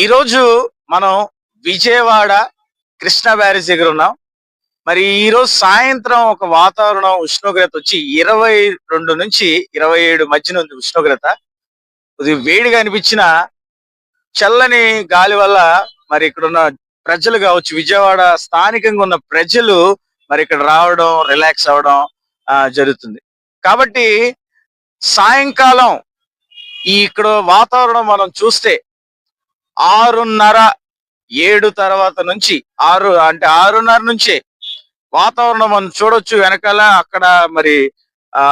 ఈరోజు మనం విజయవాడ కృష్ణా బ్యారేజ్ దగ్గర ఉన్నాం. మరి ఈ రోజు సాయంత్రం ఒక వాతావరణం ఉష్ణోగ్రత వచ్చి ఇరవై రెండు నుంచి ఇరవై ఏడు మధ్యన ఉంది ఉష్ణోగ్రత. కొద్దిగా వేడిగా అనిపించిన చల్లని గాలి వల్ల మరి ఇక్కడ ఉన్న ప్రజలు కావచ్చు విజయవాడ స్థానికంగా ఉన్న ప్రజలు మరి ఇక్కడ రావడం రిలాక్స్ అవ్వడం జరుగుతుంది. కాబట్టి సాయంకాలం ఈ ఇక్కడ వాతావరణం మనం చూస్తే ఆరున్నర ఏడు తర్వాత నుంచి ఆరు అంటే ఆరున్నర నుంచే వాతావరణం మనం చూడొచ్చు వెనకాల. అక్కడ మరి ఆ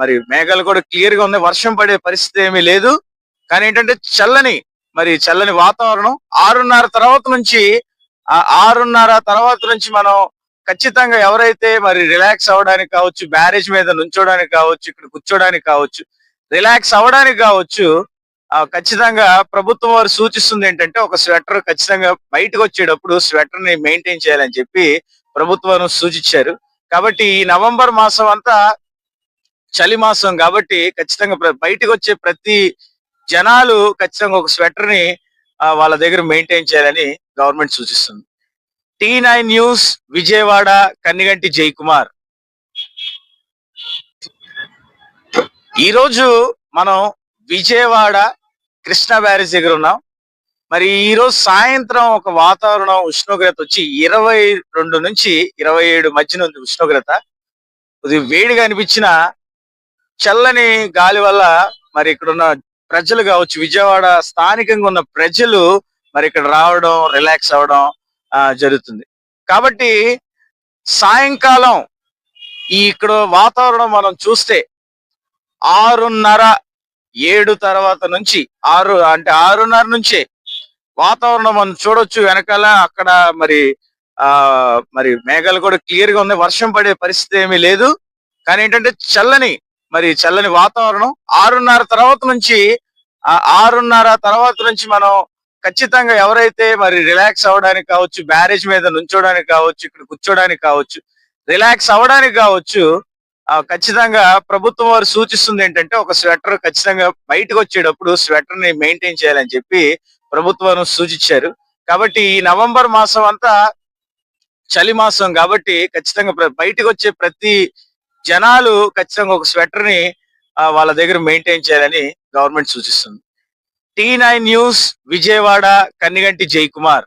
మరి మేఘాలు కూడా క్లియర్గా ఉన్నాయి వర్షం పడే పరిస్థితి ఏమీ లేదు. కానీ ఏంటంటే చల్లని మరి చల్లని వాతావరణం. ఆరున్నర తర్వాత నుంచి ఆరున్నర తర్వాత నుంచి మనం ఖచ్చితంగా ఎవరైతే మరి రిలాక్స్ అవ్వడానికి కావచ్చు బ్యారేజ్ మీద నుంచోడానికి కావచ్చు ఇక్కడ కూర్చోడానికి కావచ్చు రిలాక్స్ అవ్వడానికి కావచ్చు ఖచ్చితంగా ప్రభుత్వం వారు సూచిస్తుంది ఏంటంటే ఒక స్వెటర్ ఖచ్చితంగా బయటకు వచ్చేటప్పుడు స్వెటర్ని మెయింటైన్ చేయాలని చెప్పి ప్రభుత్వం సూచించారు. కాబట్టి ఈ నవంబర్ మాసం అంతా చలి మాసం కాబట్టి ఖచ్చితంగా బయటకు వచ్చే ప్రతి జనాలు ఖచ్చితంగా ఒక స్వెటర్ని వాళ్ళ దగ్గర మెయింటైన్ చేయాలని గవర్నమెంట్ సూచిస్తుంది. T nine news Vijayawada Kanniganti Jayakumar. ఈరోజు మనం విజయవాడ కృష్ణా బ్యారేజ్ దగ్గర ఉన్నాం. మరి ఈ రోజు సాయంత్రం ఒక వాతావరణం ఉష్ణోగ్రత వచ్చి ఇరవై రెండు నుంచి ఇరవై ఏడు మధ్యన ఉంది ఉష్ణోగ్రత. ఇది వేడిగా అనిపించిన చల్లని గాలి వల్ల మరి ఇక్కడ ఉన్న ప్రజలు కావచ్చు విజయవాడ స్థానికంగా ఉన్న ప్రజలు మరి ఇక్కడ రావడం రిలాక్స్ అవ్వడం జరుగుతుంది. కాబట్టి సాయంకాలం ఈ ఇక్కడ వాతావరణం మనం చూస్తే ఆరున్నర ఏడు తర్వాత నుంచి ఆరు అంటే ఆరున్నర నుంచే వాతావరణం మనం చూడొచ్చు. వెనకాల అక్కడ మరి ఆ మరి మేఘాలు కూడా క్లియర్గా ఉన్నాయి. వర్షం పడే పరిస్థితి ఏమీ లేదు. కానీ ఏంటంటే చల్లని మరి చల్లని వాతావరణం. ఆరున్నర తర్వాత నుంచి ఆరున్నర తర్వాత నుంచి మనం ఖచ్చితంగా ఎవరైతే మరి రిలాక్స్ అవ్వడానికి కావచ్చు బ్యారేజ్ మీద నుంచోడానికి కావచ్చు ఇక్కడ కూర్చోడానికి కావచ్చు రిలాక్స్ అవ్వడానికి కావచ్చు ఖచ్చితంగా ప్రభుత్వం వారు సూచిస్తుంది ఏంటంటే ఒక స్వెటర్ ఖచ్చితంగా బయటకు వచ్చేటప్పుడు స్వెటర్ని మెయింటైన్ చేయాలని చెప్పి ప్రభుత్వం సూచించారు. కాబట్టి ఈ నవంబర్ మాసం అంతా చలి మాసం కాబట్టి ఖచ్చితంగా బయటకు వచ్చే ప్రతి జనాలు ఖచ్చితంగా ఒక స్వెటర్ని వాళ్ళ దగ్గర మెయింటైన్ చేయాలని గవర్నమెంట్ సూచిస్తుంది. T nine news Vijayawada Kanniganti Jayakumar.